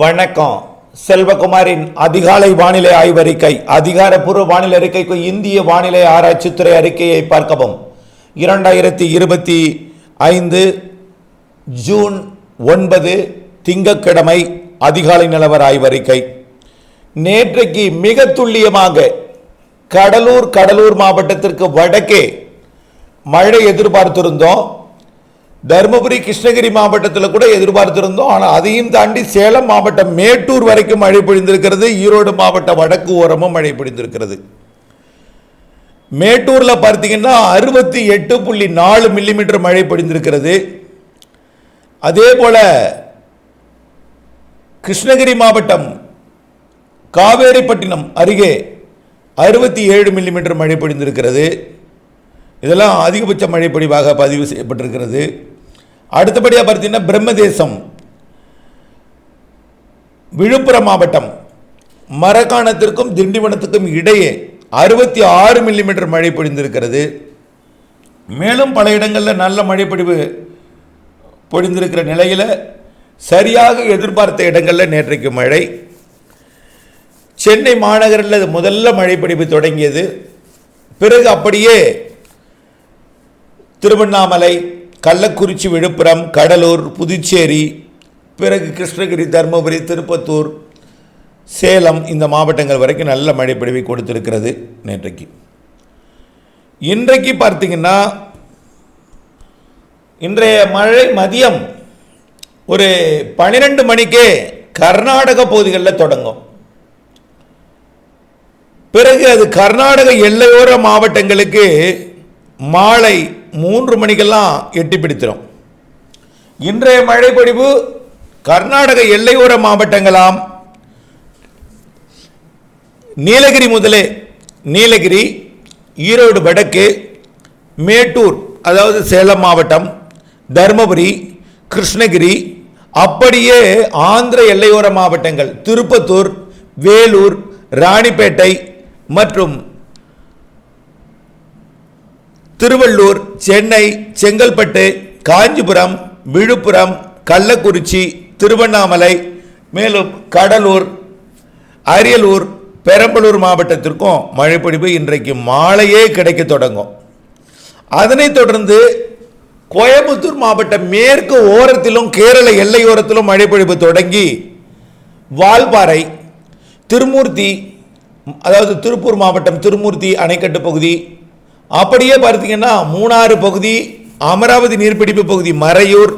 வணக்கம். செல்வகுமாரின் அதிகாலை வானிலை ஆய்வறிக்கை அதிகாரப்பூர்வ வானிலை அறிக்கைக்கு இந்திய வானிலை ஆராய்ச்சித்துறை அறிக்கையை பார்க்கவும். இரண்டாயிரத்தி இருபத்தி ஐந்து ஜூன் ஒன்பது திங்கக்கிழமை அதிகாலை நிலவர ஆய்வறிக்கை. நேற்றைக்கு மிக துல்லியமாக கடலூர் கடலூர் மாவட்டத்திற்கு வடக்கே மழை எதிர்பார்த்திருந்தோம். தருமபுரி கிருஷ்ணகிரி மாவட்டத்தில் கூட எதிர்பார்த்திருந்தோம். ஆனால் அதையும் தாண்டி சேலம் மாவட்டம் மேட்டூர் வரைக்கும் மழை பொழிந்திருக்கிறது. ஈரோடு மாவட்ட வடக்கு ஓரமும் மழை பொழிந்திருக்கிறது. மேட்டூரில் பார்த்தீங்கன்னா அறுபத்தி எட்டு புள்ளி நாலு மில்லிமீட்டர் மழை பொழிந்திருக்கிறது. அதே போல் கிருஷ்ணகிரி மாவட்டம் காவேரிப்பட்டினம் அருகே அறுபத்தி ஏழு மில்லிமீட்டர் மழை பொழிந்திருக்கிறது. இதெல்லாம் அதிகபட்ச மழை பதிவு செய்யப்பட்டிருக்கிறது. அடுத்தபடியாக பார்த்தீங்கன்னா பிரம்மதேசம். விழுப்புரம் மாவட்டம். மரக்காணத்திற்கும் திண்டிவனத்துக்கும் இடையே அறுபத்தி ஆறு மில்லிமீட்டர் மழை பொழிந்திருக்கிறது. மேலும் பல இடங்களில் நல்ல மழைப்பொழிவு பொழிந்திருக்கிற நிலையில் சரியாக எதிர்பார்த்த இடங்களில் நேற்றைக்கு மழை. சென்னை மாநகரில் முதல்ல மழைப்பிடிப்பு தொடங்கியது. பிறகு அப்படியே திருவண்ணாமலை கள்ளக்குறிச்சி விழுப்புரம் கடலூர் புதுச்சேரி பிறகு கிருஷ்ணகிரி தருமபுரி திருப்பத்தூர் சேலம் இந்த மாவட்டங்கள் வரைக்கும் நல்ல மழைப்பொழிவை கொடுத்திருக்கிறது நேற்றைக்கு. இன்றைக்கு பார்த்தீங்கன்னா இன்றைய மழை மதியம் ஒரு பன்னிரெண்டு மணிக்கே கர்நாடக பகுதிகளில் தொடங்கும். பிறகு அது கர்நாடக எல்லையோர மாவட்டங்களுக்கு மாலை மூன்று மணிக்கெல்லாம் எட்டி பிடித்திரும். இன்றைய மழைப்பொழிவு கர்நாடக எல்லையோர மாவட்டங்களாம். நீலகிரி முதலே நீலகிரி ஈரோடு வடக்கு மேட்டூர் அதாவது சேலம் மாவட்டம் தருமபுரி கிருஷ்ணகிரி அப்படியே ஆந்திர எல்லையோர மாவட்டங்கள் திருப்பத்தூர் வேலூர் ராணிப்பேட்டை மற்றும் திருவள்ளூர் சென்னை செங்கல்பட்டு காஞ்சிபுரம் விழுப்புரம் கள்ளக்குறிச்சி திருவண்ணாமலை மேலும் கடலூர் அரியலூர் பெரம்பலூர் மாவட்டத்திற்கும் மழைப்பொழிவு இன்றைக்கு மாலையே கிடைக்க தொடங்கும். அதனைத் தொடர்ந்து கோயம்புத்தூர் மாவட்டம் மேற்கு ஓரத்திலும் கேரள எல்லையோரத்திலும் மழைப்பொழிவு தொடங்கி வால்பாறை திருமூர்த்தி அதாவது திருப்பூர் மாவட்டம் திருமூர்த்தி அணைக்கட்டு பகுதி அப்படியே பார்த்தீங்கன்னா மூணாறு பகுதி அமராவதி நீர்பிடிப்பு பகுதி மறையூர்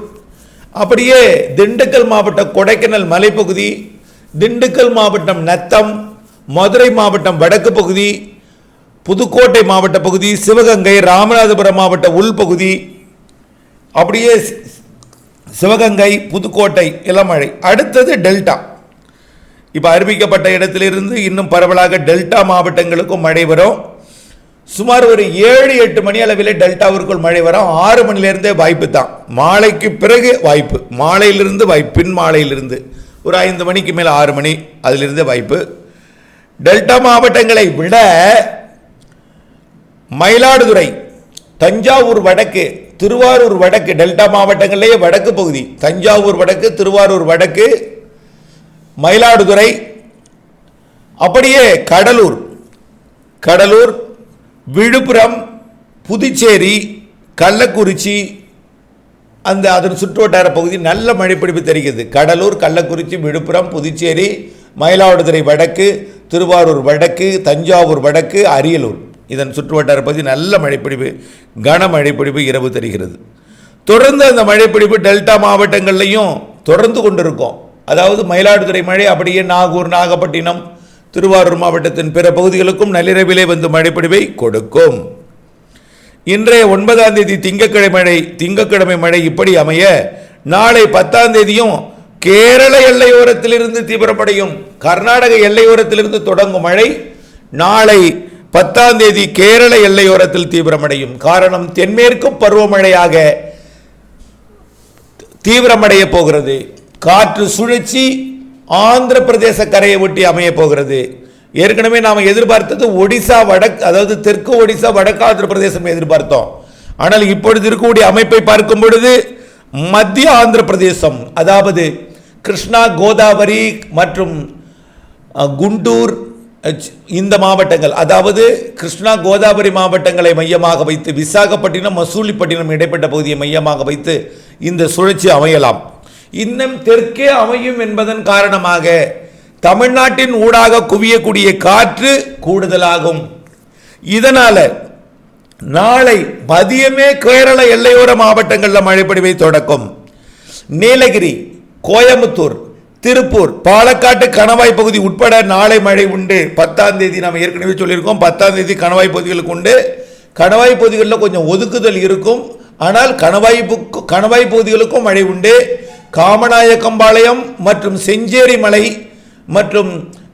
அப்படியே திண்டுக்கல் மாவட்டம் கொடைக்கானல் மலைப்பகுதி திண்டுக்கல் மாவட்டம் நத்தம் மதுரை மாவட்டம் வடக்கு பகுதி புதுக்கோட்டை மாவட்ட பகுதி சிவகங்கை ராமநாதபுரம் மாவட்ட உள்பகுதி அப்படியே சிவகங்கை புதுக்கோட்டை இளமழை. அடுத்தது டெல்டா. இப்போ அறிவிக்கப்பட்ட இடத்திலிருந்து இன்னும் பரவலாக டெல்டா மாவட்டங்களுக்கும் மழை வரும். சுமார் ஒரு ஏழு எட்டு மணி அளவிலே டெல்டாவிற்குள் மழை வரும் ஆறு மணிலேருந்தே வாய்ப்பு தான். மாலைக்கு பிறகு வாய்ப்பு. மாலையிலிருந்து வாய்ப்பு பின் மாலையிலிருந்து. ஒரு ஐந்து மணிக்கு மேலே ஆறு மணி அதிலிருந்தே வாய்ப்பு. டெல்டா மாவட்டங்களை விட மயிலாடுதுறை தஞ்சாவூர் வடக்கு திருவாரூர் வடக்கு டெல்டா மாவட்டங்களிலேயே வடக்கு பகுதி தஞ்சாவூர் வடக்கு திருவாரூர் வடக்கு மயிலாடுதுறை அப்படியே கடலூர். கடலூர் விழுப்புரம் புதுச்சேரி கள்ளக்குறிச்சி அந்த அதன் சுற்றுவட்டார பகுதி நல்ல மழைப்பிடிப்பு தெரிகிறது. கடலூர் கள்ளக்குறிச்சி விழுப்புரம் புதுச்சேரி மயிலாடுதுறை வடக்கு திருவாரூர் வடக்கு தஞ்சாவூர் வடக்கு அரியலூர். இதன் சுற்றுவட்டார பகுதி நல்ல மழைப்பிடிப்பு கனமழைப்பிடிப்பு இரவு தெரிகிறது. தொடர்ந்து அந்த மழைப்பிடிப்பு டெல்டா மாவட்டங்கள்லையும் தொடர்ந்து கொண்டிருக்கும். அதாவது மயிலாடுதுறை மழை அப்படியே நாகூர் நாகப்பட்டினம் திருவாரூர் மாவட்டத்தின் பிற பகுதிகளுக்கும் நள்ளிரவிலே வந்து மழைப்பிடிவை கொடுக்கும். இன்றைய ஒன்பதாம் தேதி திங்கக்கிழமை மழை திங்கட்கிழமை மழை இப்படி அமைய நாளை பத்தாம் தேதியும் கேரள எல்லையோரத்திலிருந்து தீவிரமடையும் கர்நாடக எல்லையோரத்திலிருந்து தொடங்கும் மழை நாளை பத்தாம் தேதி கேரள எல்லையோரத்தில் தீவிரமடையும். காரணம் தென்மேற்கு பருவமழையாக தீவிரமடைய போகிறது. காற்று சுழற்சி ஆந்திர பிரதேச கரையை ஒட்டி அமைய போகிறது ஏற்கனவே நாம் எதிர்பார்த்தது ஒடிசா வடக்கு அதாவது தெற்கு ஒடிசா வடக்கு ஆந்திர பிரதேசம் எதிர்பார்த்தோம். ஆனால் இப்பொழுது இருக்கக்கூடிய அமைப்பை பார்க்கும் பொழுது மத்திய ஆந்திர பிரதேசம் அதாவது கிருஷ்ணா கோதாவரி மற்றும் குண்டூர் இந்த மாவட்டங்கள் அதாவது கிருஷ்ணா கோதாவரி மாவட்டங்களை மையமாக வைத்து விசாகப்பட்டினம் மசூலிப்பட்டினம் இடைப்பட்ட பகுதியை மையமாக வைத்து இந்த சுழற்சி அமையலாம். இன்னும் தெற்கே அமையும் என்பதன் காரணமாக தமிழ்நாட்டின் ஊடாக குவியக்கூடிய காற்று கூடுதலாகும். இதனால நாளை மதியமே கேரள எல்லையோர மாவட்டங்களில் மழை பொழிவை தொடக்கும். நீலகிரி கோயம்புத்தூர் திருப்பூர் பாலக்காட்டு கணவாய் பகுதி உட்பட நாளை மழை உண்டு. பத்தாம் தேதி நாம் ஏற்கனவே சொல்லியிருக்கோம். பத்தாம் தேதி கணவாய் பகுதிகளுக்கு உண்டு. கணவாய் பகுதிகளில் கொஞ்சம் ஒதுக்குதல் இருக்கும். ஆனால் கணவாய் கணவாய் பகுதிகளுக்கும் மழை உண்டு. காமநாயக்கம்பாளையம் மற்றும் செஞ்சேரி மலை மற்றும்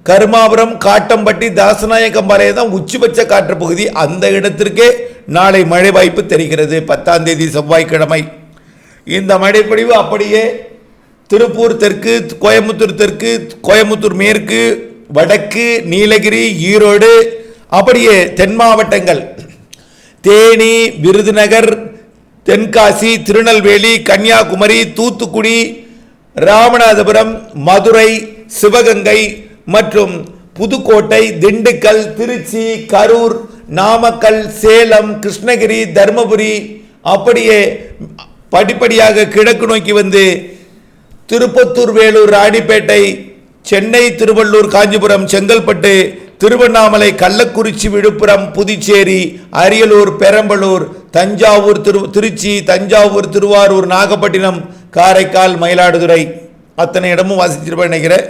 கருமாபுரம் காட்டம்பட்டி தாசநாயக்கம்பாளையம் தான் உச்சிபட்ச காற்று பகுதி. அந்த இடத்திற்கே நாளை மழை வாய்ப்பு தெரிகிறது. பத்தாம் தேதி செவ்வாய்க்கிழமை. இந்த மழைப்பொழிவு அப்படியே திருப்பூர் தெற்கு கோயம்புத்தூர் தெற்கு கோயம்புத்தூர் மேற்கு வடக்கு நீலகிரி ஈரோடு அப்படியே தென் மாவட்டங்கள். தேனி விருதுநகர் தென்காசி திருநெல்வேலி கன்னியாகுமரி தூத்துக்குடி ராமநாதபுரம் மதுரை சிவகங்கை மற்றும் புதுக்கோட்டை திண்டுக்கல் திருச்சி கரூர் நாமக்கல் சேலம் கிருஷ்ணகிரி தருமபுரி அப்படியே படிப்படியாக கிழக்கு நோக்கி வந்து திருப்பத்தூர் வேலூர் ராணிப்பேட்டை சென்னை திருவள்ளூர் காஞ்சிபுரம் செங்கல்பட்டு திருவண்ணாமலை கள்ளக்குறிச்சி விழுப்புரம் புதுச்சேரி அரியலூர் பெரம்பலூர் தஞ்சாவூர் திரு திருச்சி தஞ்சாவூர் திருவாரூர் நாகப்பட்டினம் காரைக்கால் மயிலாடுதுறை. அத்தனை இடமும் வாசிச்சிருப்பேன் நினைக்கிறேன்.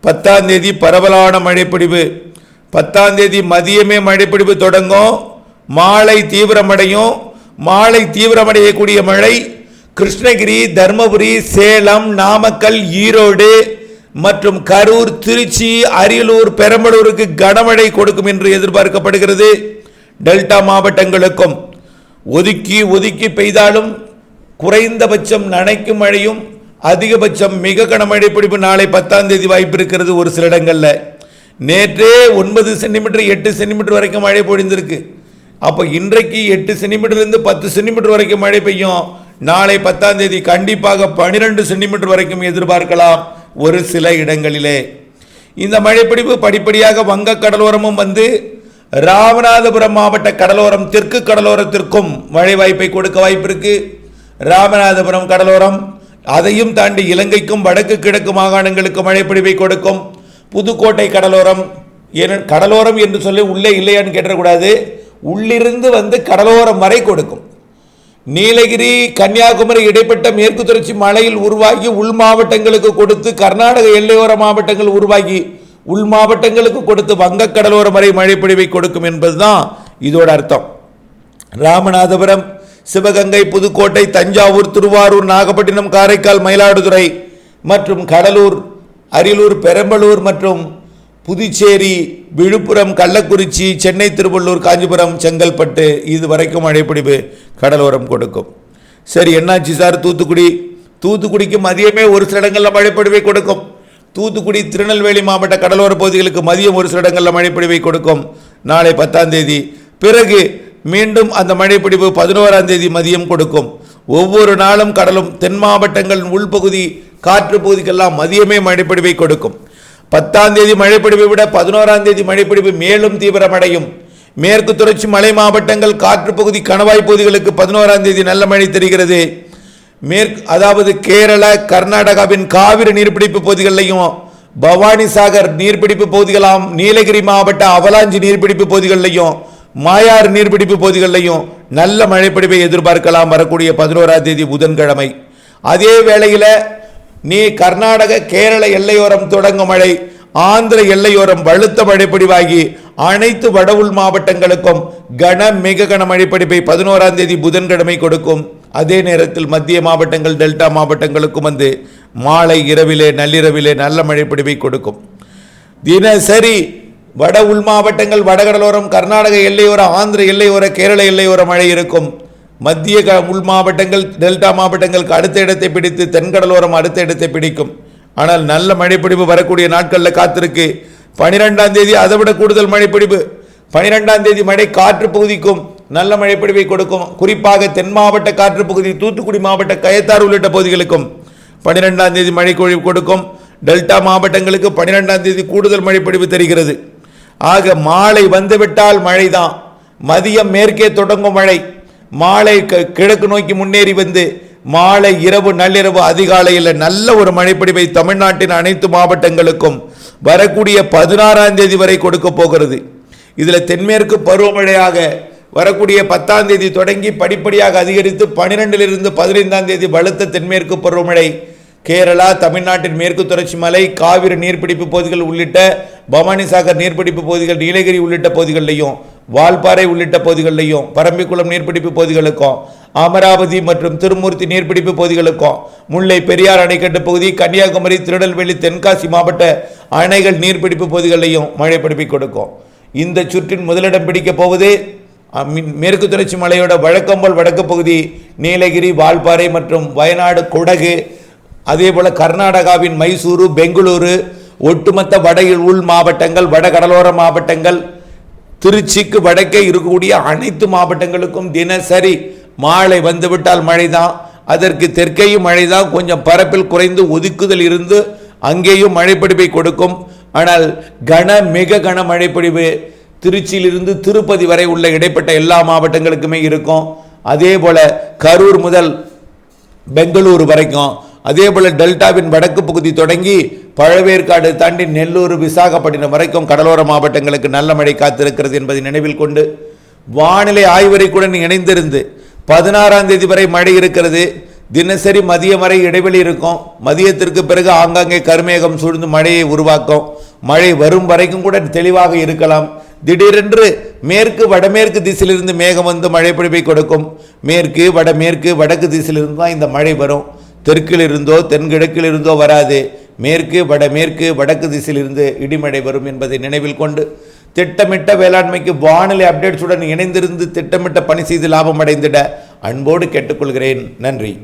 பத்தாம் தேதி பரவலான மழைப்பிடிவு. பத்தாம் தேதி மதியமே மழைப்பிடிவு தொடங்கும். மாலை தீவிரமடையும். மாலை தீவிரமடையக்கூடிய மழை கிருஷ்ணகிரி தர்மபுரி சேலம் நாமக்கல் ஈரோடு மற்றும் கரூர் திருச்சி அரியலூர் பெரம்பலூருக்கு கனமழை கொடுக்கும் என்று எதிர்பார்க்கப்படுகிறது. டெல்டா மாவட்டங்களுக்கும் ஒதுக்கி ஒதுக்கி பெய்தாலும் குறைந்தபட்சம் நனைக்கும் மழையும் அதிகபட்சம் மிக கனமழை பிடிப்பு நாளை பத்தாம் தேதி வாய்ப்பு இருக்கிறது ஒரு சில இடங்களில். நேற்றே ஒன்பது சென்டிமீட்டர் எட்டு சென்டிமீட்டர் வரைக்கும் மழை பொழிந்திருக்கு. அப்போ இன்றைக்கு எட்டு சென்டிமீட்டர்லேருந்து பத்து சென்டிமீட்டர் வரைக்கும் மழை பெய்யும். நாளை பத்தாம் தேதி கண்டிப்பாக பன்னிரெண்டு சென்டிமீட்டர் வரைக்கும் எதிர்பார்க்கலாம். ஒரு சில இடங்களிலே. இந்த மழைப்பிடிப்பு படிப்படியாக வங்க கடலோரமும் வந்து ராமநாதபுரம் மாவட்ட கடலோரம் தெற்கு கடலோரத்திற்கும் மழை வாய்ப்பை கொடுக்க வாய்ப்பு இருக்கு. ராமநாதபுரம் கடலோரம் அதையும் தாண்டி இலங்கைக்கும் வடக்கு கிழக்கு மாகாணங்களுக்கு மழைப்பிடிப்பை கொடுக்கும். புதுக்கோட்டை கடலோரம் ஏன் கடலோரம் என்று சொல்லி உள்ளே இல்லையான்னு கேட்டக்கூடாது உள்ளிருந்து வந்து கடலோரம் வரை கொடுக்கும். நீலகிரி கன்னியாகுமரி இடைப்பட்ட மேற்கு தொடர்ச்சி மலையில் உருவாகி உள் மாவட்டங்களுக்கு கொடுத்து கர்நாடக எல்லையோர மாவட்டங்கள் உருவாகி உள் மாவட்டங்களுக்கு கொடுத்து வங்கக்கடலோர வரை மழைப்பொழிவை கொடுக்கும் என்பதுதான் இதோட அர்த்தம். ராமநாதபுரம் சிவகங்கை புதுக்கோட்டை தஞ்சாவூர் திருவாரூர் நாகப்பட்டினம் காரைக்கால் மயிலாடுதுறை மற்றும் கடலூர் அரியலூர் பெரம்பலூர் மற்றும் புதுச்சேரி விழுப்புரம் கள்ளக்குறிச்சி சென்னை திருவள்ளூர் காஞ்சிபுரம் செங்கல்பட்டு இது வரைக்கும் மழைப்பிடிப்பு கடலோரம் கொடுக்கும். சரி என்னாச்சு சார் தூத்துக்குடி? தூத்துக்குடிக்கு மதியமே ஒரு சில இடங்களில் மழைப்பொழிவை கொடுக்கும். தூத்துக்குடி திருநெல்வேலி மாவட்ட கடலோர பகுதிகளுக்கு மதியம் ஒரு சில இடங்களில் மழைப்பொழிவை கொடுக்கும். நாளை பத்தாம் தேதி. பிறகு மீண்டும் அந்த மழைப்பிடிப்பு பதினோராம் தேதி மதியம் கொடுக்கும். ஒவ்வொரு நாளும் கடலும் தென் மாவட்டங்களின் உள்பகுதி காற்று பகுதிக்கெல்லாம் மதியமே மழைப்பிடிவை கொடுக்கும். பத்தாம் தேதி மழைப்பிடிவை விட பதினோராம் தேதி மழைப்பிடிவு மேலும் தீவிரமடையும். மேற்கு தொடர்ச்சி மலை மாவட்டங்கள் காற்று பகுதி கணவாய் பகுதிகளுக்கு பதினோராம் தேதி நல்ல மழை தெரிகிறது. மேற்கு அதாவது கேரள கர்நாடகாவின் காவிரி நீர்பிடிப்பு பகுதிகளிலையும் பவானி சாகர் நீர்பிடிப்பு பகுதிகளாம் நீலகிரி மாவட்ட அவலாஞ்சி நீர்பிடிப்பு பகுதிகளிலையும் மாயார் நீர்பிடிப்பு பகுதிகளிலையும் நல்ல மழைப்பிடிப்பை எதிர்பார்க்கலாம். வரக்கூடிய பதினோராம் தேதி புதன்கிழமை. அதே வேளையில் நீ கர்நாடக கேரள எல்லையோரம் தொடங்கும் மழை ஆந்திர எல்லையோரம் வலுத்த மழைப்பிடிவாகி அனைத்து வடவுள் மாவட்டங்களுக்கும் கன மிக கன மழைப்பிடிப்பை பதினோராம் தேதி புதன்கிழமை கொடுக்கும். அதே நேரத்தில் மத்திய மாவட்டங்கள் டெல்டா மாவட்டங்களுக்கும் வந்து மாலை இரவிலே நள்ளிரவிலே நல்ல மழைப்பிடிவை கொடுக்கும். தினசரி வட உள் மாவட்டங்கள் வடகடலோரம் கர்நாடக எல்லையோர ஆந்திர எல்லையோர கேரள எல்லையோர மழை இருக்கும். மத்திய க- உள் மாவட்டங்கள் டெல்டா மாவட்டங்களுக்கு அடுத்த இடத்தை பிடித்து தென்கடலோரம் அடுத்த இடத்தை பிடிக்கும். ஆனால் நல்ல மழைப்பிடிப்பு வரக்கூடிய நாட்களில் காத்திருக்கு. பனிரெண்டாம் தேதி அதை விட கூடுதல் மழைப்பிடிப்பு பனிரெண்டாம் தேதி மழை காற்று பகுதிக்கும் நல்ல மழைப்பிடிப்பை கொடுக்கும். குறிப்பாக தென் மாவட்ட காற்று பகுதி தூத்துக்குடி மாவட்ட கயத்தார் உள்ளிட்ட பகுதிகளுக்கும் பனிரெண்டாம் தேதி மழை பொழிவு கொடுக்கும். டெல்டா மாவட்டங்களுக்கு பனிரெண்டாம் தேதி கூடுதல் மழைப்பிடிவு தெரிகிறது. ஆக மாலை வந்துவிட்டால் மழைதான். மதியம் மேற்கே தொடங்கும் மழை. மாலை கிழக்கு நோக்கி முன்னேறி வந்து மாலை இரவு நள்ளிரவு அதிகாலையில் நல்ல ஒரு மழைப்பொழிவை தமிழ்நாட்டின் அனைத்து மாவட்டங்களுக்கும் வரக்கூடிய பதினாறாம் தேதி வரை கொடுக்க போகிறது. இதில் தென்மேற்கு பருவமழையாக வரக்கூடிய பத்தாம் தேதி தொடங்கி படிப்படியாக அதிகரித்து பனிரெண்டிலிருந்து பதினைந்தாம் தேதி பலத்த தென்மேற்கு பருவமழை கேரளா தமிழ்நாட்டின் மேற்கு தொடர்ச்சி மலை காவிரி நீர்பிடிப்பு பகுதிகள் உள்ளிட்ட பவானிசாகர் நீர்பிடிப்பு பகுதிகள் நீலகிரி உள்ளிட்ட பகுதிகளிலையும் வால்பாறை உள்ளிட்ட பகுதிகளிலையும் பரம்பிக்குளம் நீர்பிடிப்பு பகுதிகளுக்கும் அமராவதி மற்றும் திருமூர்த்தி நீர்பிடிப்பு பகுதிகளுக்கும் முல்லை பெரியார் அணைக்கட்டு பகுதி கன்னியாகுமரி திருநெல்வேலி தென்காசி மாவட்ட அணைகள் நீர்பிடிப்பு பகுதிகளிலையும் மழை பிடிப்பை கொடுக்கும். இந்த சுற்றின் முதலிடம் பிடிக்கப் போவது மின்- மேற்கு தொடர்ச்சி மலையோட வழக்கம்போல் வடக்கு பகுதி நீலகிரி வால்பாறை மற்றும் வயநாடு குடகு அதே போல் கர்நாடகாவின் மைசூரு பெங்களூரு ஒட்டுமொத்த வட உள் மாவட்டங்கள் வட கடலோர மாவட்டங்கள் திருச்சிக்கு வடக்கே இருக்கக்கூடிய அனைத்து மாவட்டங்களுக்கும் தினசரி மாலை வந்துவிட்டால் மழைதான். அதற்கு தெற்கேயும் மழைதான். கொஞ்சம் பரப்பில் குறைந்து ஒதுக்குதல் இருந்து அங்கேயும் மழைப்பிடிப்பை கொடுக்கும். ஆனால் கன மிக கன மழைப்பிடிவு திருச்சியிலிருந்து திருப்பதி வரை உள்ள இடைப்பட்ட எல்லா மாவட்டங்களுக்குமே இருக்கும். அதே போல கரூர் முதல் பெங்களூர் வரைக்கும் அதே போல் டெல்டாவின் வடக்கு பகுதி தொடங்கி பழவேற்காடு தாண்டி நெல்லூர் விசாகப்பட்டினம் வரைக்கும் கடலோர மாவட்டங்களுக்கு நல்ல மழை காத்திருக்கிறது என்பதை நினைவில் கொண்டு வானிலை ஆய்வறிக்குடன் இணைந்திருந்து பதினாறாம் தேதி வரை மழை இருக்கிறது. தினசரி மதியம் வரை இடைவெளி இருக்கும். மதியத்திற்கு பிறகு ஆங்காங்கே கருமேகம் சூழ்ந்து மழையை உருவாக்கும். மழை வரும் வரைக்கும் கூட தெளிவாக இருக்கலாம். திடீரென்று மேற்கு வடமேற்கு திசையிலிருந்து மேகம் வந்து மழை பொழிவை கொடுக்கும். மேற்கு வடமேற்கு வடக்கு திசையிலிருந்து தான் இந்த மழை வரும். தெற்கில் இருந்தோ தென்கிழக்கில் இருந்தோ வராது மேற்கு வடமேற்கு வடக்கு திசையிலிருந்து இடிமழை வரும் என்பதை நினைவில் கொண்டு திட்டமிட்ட வேளாண்மைக்கு வானிலை அப்டேட்ஸுடன் இணைந்திருந்து திட்டமிட்ட பணி செய்து லாபம் அடைந்திட அன்போடு கேட்டுக்கொள்கிறேன். நன்றி.